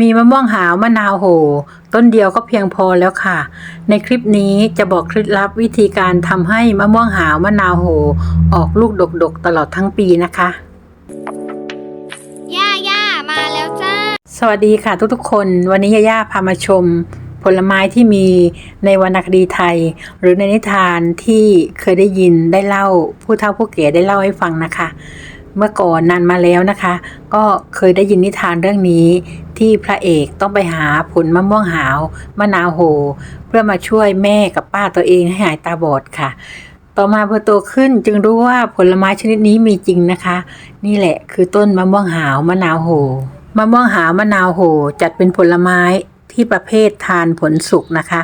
มีมะม่วงหาวมะนาวโห ต้นเดียวก็เพียงพอแล้วค่ะ ในคลิปนี้จะบอกเคล็ดลับวิธีการทำให้มะม่วงหาวมะนาวโห ออกลูกดกๆ ตลอดทั้งปีนะคะ ย่าย่ามาแล้วจ้า สวัสดีค่ะทุกๆคน วันนี้ย่าๆพามาชม ผลไม้ที่มีในวรรณคดีไทย หรือในนิทานที่เคยได้ยินได้เล่า ผู้เฒ่าผู้แก่ได้เล่าให้ฟังนะคะเมื่อก่อนนานมาแล้วนะคะ ก็เคยได้ยินนิทานเรื่องนี้ ที่พระเอกต้องไปหาผลมะม่วงหาวมะนาวโห เพื่อมาช่วยแม่กับป้าตัวเองให้หายตาบอดค่ะ ต่อมาพอโตขึ้นจึงรู้ว่าผลไม้ชนิดนี้มีจริงนะคะ นี่แหละคือต้นมะม่วงหาวมะนาวโหมะม่วงหาวมะนาวโหจัดเป็นผลไม้ที่ประเภททานผลสุกนะคะ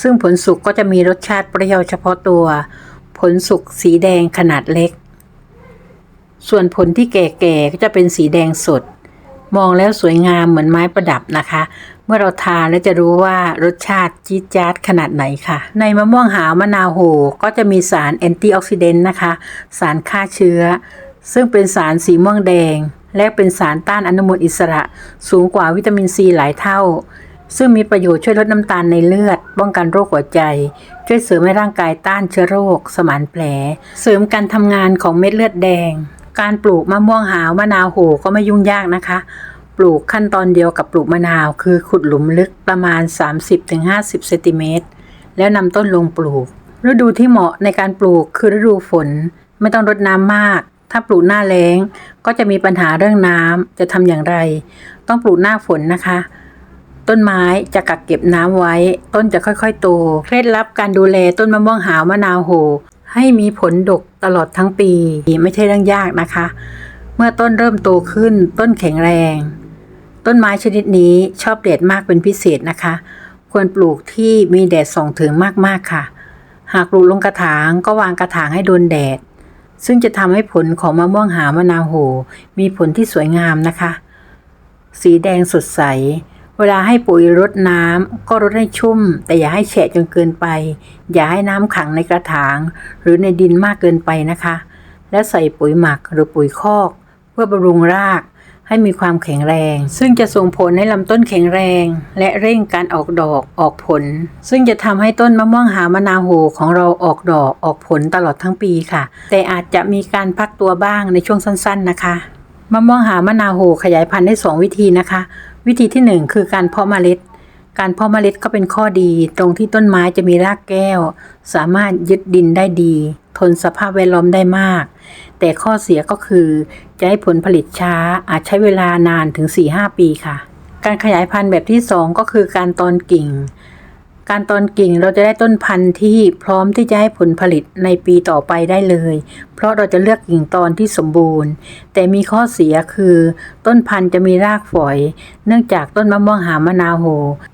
ซึ่งผลสุกก็จะมีรสชาติเปรี้ยวเฉพาะตัว ผลสุกสีแดงขนาดเล็ก ส่วนผลที่แก่ๆก็จะเป็นสีแดงสด มองแล้วสวยงามเหมือนไม้ประดับนะคะ เมื่อเราทานแล้วจะรู้ว่ารสชาติจี๊ดจ๊าดขนาดไหนค่ะ ในมะม่วงหาวมะนาวโหก็จะมีสารแอนตี้ออกซิเดนต์นะคะ สารฆ่าเชื้อ ซึ่งเป็นสารสีม่วงแดง และเป็นสารต้านอนุมูลอิสระ สูงกว่าวิตามินซีหลายเท่า ซึ่งมีประโยชน์ช่วยลดน้ำตาลในเลือด ป้องกันโรคหัวใจ ช่วยเสริมให้ร่างกายต้านเชื้อโรค สมานแผล เสริมการทำงานของเม็ดเลือดแดง การปลูกมะม่วงหาวมะนาวโหก็ไม่ยุ่งยากนะคะ ปลูกขั้นตอนเดียวกับปลูกมะนาว คือขุดหลุมลึกประมาณ 30-50เซนติเมตรแล้วนำต้นลงปลูก ฤดูที่เหมาะในการปลูกคือฤดูฝน ไม่ต้องรดน้ำมาก ถ้าปลูกหน้าแล้ง ก็จะมีปัญหาเรื่องน้ำจะทำอย่างไร ต้องปลูกหน้าฝนนะคะต้นไม้จะกักเก็บน้ำไว้ ต้นจะค่อยๆโต เคล็ดลับการดูแลต้นมะม่วงหาวมะนาวโห ให้มีผลดกตลอดทั้งปี ไม่ใช่เรื่องยากนะคะ เมื่อต้นเริ่มโตขึ้นต้นแข็งแรง ต้นไม้ชนิดนี้ชอบแดดมากเป็นพิเศษนะคะ ควรปลูกที่มีแดดส่องถึงมากๆค่ะ หากปลูกลงกระถางก็วางกระถางให้โดนแดด ซึ่งจะทำให้ผลของมะม่วงหามะนาวโหมีผลที่สวยงามนะคะ สีแดงสดใส เวลาให้ปุ๋ยรดน้ำก็รดให้ชุ่ม แต่อย่าให้แฉะจนเกินไป อย่าให้น้ำขังในกระถาง หรือในดินมากเกินไปนะคะ และใส่ปุ๋ยหมักหรือปุ๋ยคอก เพื่อบำรุงรากให้มีความแข็งแรง ซึ่งจะส่งผลให้ลำต้นแข็งแรง และเร่งการออกดอกออกผล ซึ่งจะทำให้ต้นมะม่วงหามะนาวโหของเราออกดอกออกผลตลอดทั้งปีค่ะ แต่อาจจะมีการพักตัวบ้างในช่วงสั้น ๆนะคะมะม่วงหามะนาวโหขยายพันธุ์ได้ 2 วิธีนะคะ วิธีที่ 1 คือการเพาะเมล็ด การเพาะเมล็ดก็เป็นข้อดี ตรงที่ต้นไม้จะมีรากแก้ว สามารถยึดดินได้ดี ทนสภาพแวดล้อมได้มาก แต่ข้อเสียก็คือจะให้ผลผลิตช้าอาจใช้เวลานานถึง 4-5 ปีค่ะ การขยายพันธุ์แบบที่ 2 ก็คือการตอนกิ่ง การตอนกิ่งเราจะได้ต้นพันธุ์ที่พร้อมที่จะให้ผลผลิตในปีต่อไปได้เลย เพราะเราจะเลือกกิ่งตอนที่สมบูรณ์ แต่มีข้อเสียคือ ต้นพันธุ์จะมีรากฝอย เนื่องจากต้นมะม่วงหามะนาวโห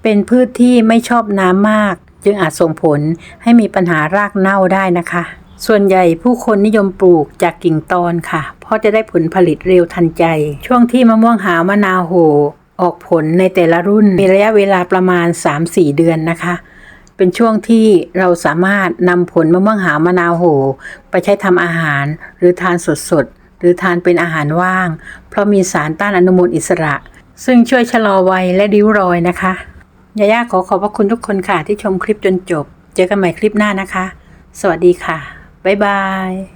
เป็นพืชที่ไม่ชอบน้ำมาก จึงอาจส่งผลให้มีปัญหารากเน่าได้นะคะ ส่วนใหญ่ผู้คนนิยมปลูกจากกิ่งตอนค่ะ เพราะจะได้ผลผลิตเร็วทันใจ ช่วงที่มะม่วงหามะนาวโห ออกผลในแต่ละรุ่น มีระยะเวลาประมาณ 3-4 เดือนนะคะ เป็นช่วงที่เราสามารถนำผลมะม่วงหาวมะนาวโห ไปใช้ทำอาหารหรือทานสดๆ หรือทานเป็นอาหารว่าง เพราะมีสารต้านอนุมูลอิสระ ซึ่งช่วยชะลอวัยและริ้วรอยนะคะยาย่าขอขอบพระคุณทุกคนค่ะที่ชมคลิปจนจบ เจอกันใหม่คลิปหน้านะคะ สวัสดีค่ะ บ๊ายบาย